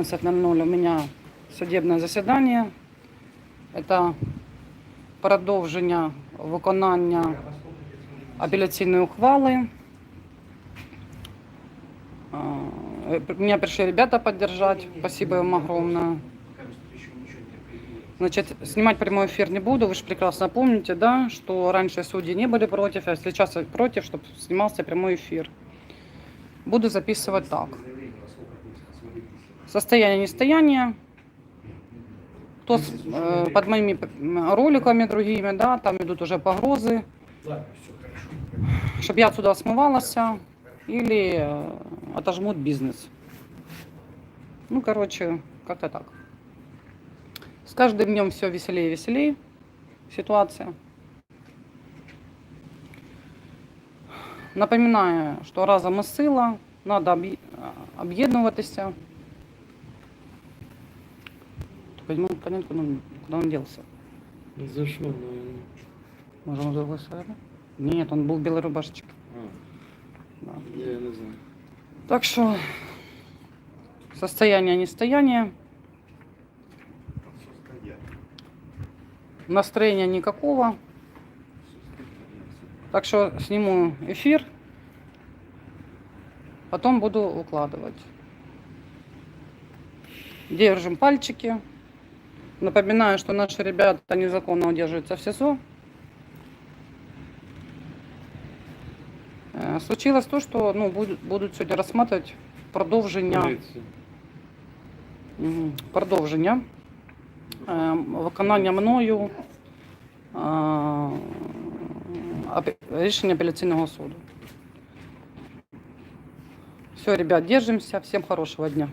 15.00 у меня судебное заседание. Это продовження виконання апеляційної ухвали. А, э, Меня пришли ребята поддержать. Спасибо им огромное. Значит, снимать прямой эфир не буду. Вы же прекрасно помните, да, что раньше судьи не были против, а сейчас против, чтобы снимался прямой эфир. Буду записывать так. Состояние нестояния. Кто с- э, под моими м, роликами другими, да, там идут уже погрозы, Ладно, все хорошо. чтобы я отсюда смывалась или э, отожмут бизнес. Ну, короче, как-то так. С каждым днем все веселее и веселее ситуация. Напоминаю, що разом ми сила, треба об'єднуватися. Не могу понять, куда он, куда он делся. Зашел, наверное. Может, он другой стороны? Нет, он был в белой рубашечке. А, Да. я не знаю. Так что состояние нестояние, настроения никакого. Так что сниму эфир, потом буду укладывать. Держим пальчики. Напоминаю, что наши ребята незаконно удерживаются в СИЗО. Э, Случилось то, что ну, будут, будут сегодня рассматривать продовження, Полиция. мгм, продовження е, виконання мною е, апе- рішення апеляційного суду. Все, ребят, держимся. Всем хорошего дня.